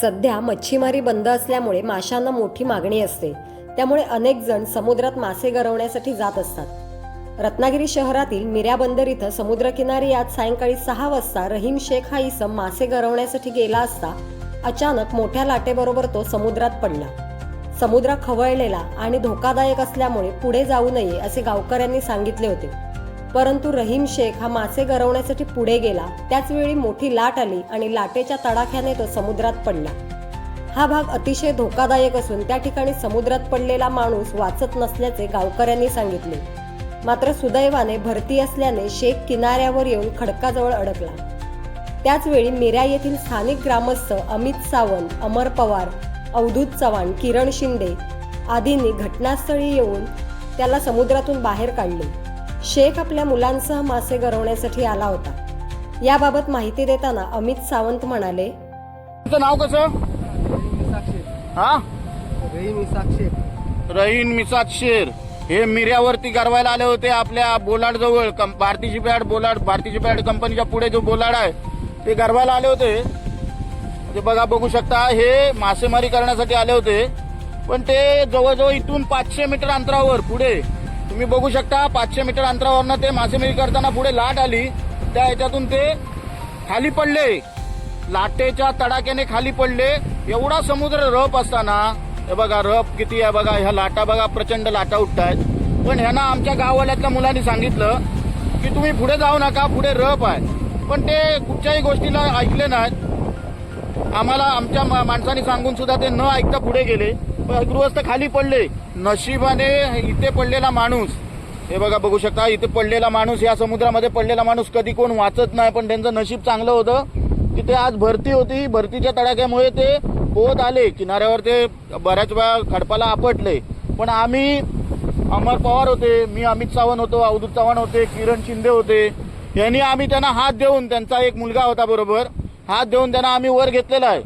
सध्या मच्छीमारी बंद असल्यामुळे माशांना मोठी मागणी असते. त्यामुळे अनेक जण समुद्रात मासे गरवण्यासाठी जात असतात. रत्नागिरी शहरातील मिऱ्या बंदर इथं समुद्रकिनारी आज सायंकाळी सहा वाजता रहीम शेख हा इसम मासे गरवण्यासाठी गेला असता अचानक मोठ्या लाटेबरोबर तो समुद्रात पडला. समुद्र खवळलेला आणि धोकादायक असल्यामुळे पुढे जाऊ नये असे गावकऱ्यांनी सांगितले होते. परंतु रहीम शेख हा मासे गरवण्यासाठी पुढे गेला. त्याचवेळी मोठी लाट आली आणि लाटेच्या तडाख्याने तो समुद्रात पडला. हा भाग अतिशय धोकादायक असून त्या ठिकाणी समुद्रात पडलेला माणूस वाचत नसल्याचे गावकऱ्यांनी सांगितले. मात्र सुदैवाने भरती असल्याने शेख किनाऱ्यावर येऊन खडकाजवळ अडकला. त्याचवेळी मिऱ्या येथील स्थानिक ग्रामस्थ अमित सावंत अमर पवार अवधूत चव्हाण किरण शिंदे आदींनी घटनास्थळी येऊन त्याला समुद्रातून बाहेर काढले. शेख आपल्या मुलांसह मासे गरवण्यासाठी आला होता. याबाबत माहिती देताना अमित सावंत म्हणाले तुमचं नाव कसं? हा? रहीन मिसाद शेर हे मिऱ्यावरती गरवायला आले होते आपल्या बोलाड जवळ. कं- भारती शिपयार्ड बोलाड भारती शिपयार्ड कंपनीच्या पुढे जो बोलाड आहे ते गरवायला आले होते. ते बघा बघू शकता हे मासेमारी करण्यासाठी आले होते. पण ते जवळजवळ इथून पाचशे मीटर अंतरावर पुढे तुम्ही बघू शकता पाचशे मीटर अंतरावरनं ते मासेमारी करताना पुढे लाट आली. त्या ह्याच्यातून ते खाली पडले. लाटेच्या तडाक्याने खाली पडले. एवढा समुद्र रप असताना हे बघा रप किती आहे बघा ह्या लाटा बघा प्रचंड लाटा उठत आहेत पण ह्यांना आमच्या गाववाल्यातल्या मुलांनी सांगितलं की तुम्ही पुढे जाऊ नका पुढे रप आहे. पण ते कुठच्याही गोष्टीला ऐकले नाहीत. आम्हाला आमच्या मा- माणसांनी सांगून सुद्धा ते न ऐकता पुढे गेले. गृहस्थ खाली पडले. नशिबाने इथे पडलेला माणूस हे बघा बघू शकता इथे पडलेला माणूस या समुद्रामध्ये पडलेला माणूस कधी कोण वाचत नाही पण त्यांचं नशीब चांगलं होतं. की ते आज भरती होती भरतीच्या तडाख्यामुळे ते पोहत आले किनाऱ्यावर ते बऱ्याच वेळा खडपाला आपटले. पण आम्ही अमर पवार होते मी अमित सावंत होतो अवधूत चव्हाण होते किरण शिंदे होते यांनी आम्ही त्यांना हात देऊन त्यांचा एक मुलगा होता बरोबर हात देऊन त्यांना आम्ही वर घेतलेला आहे.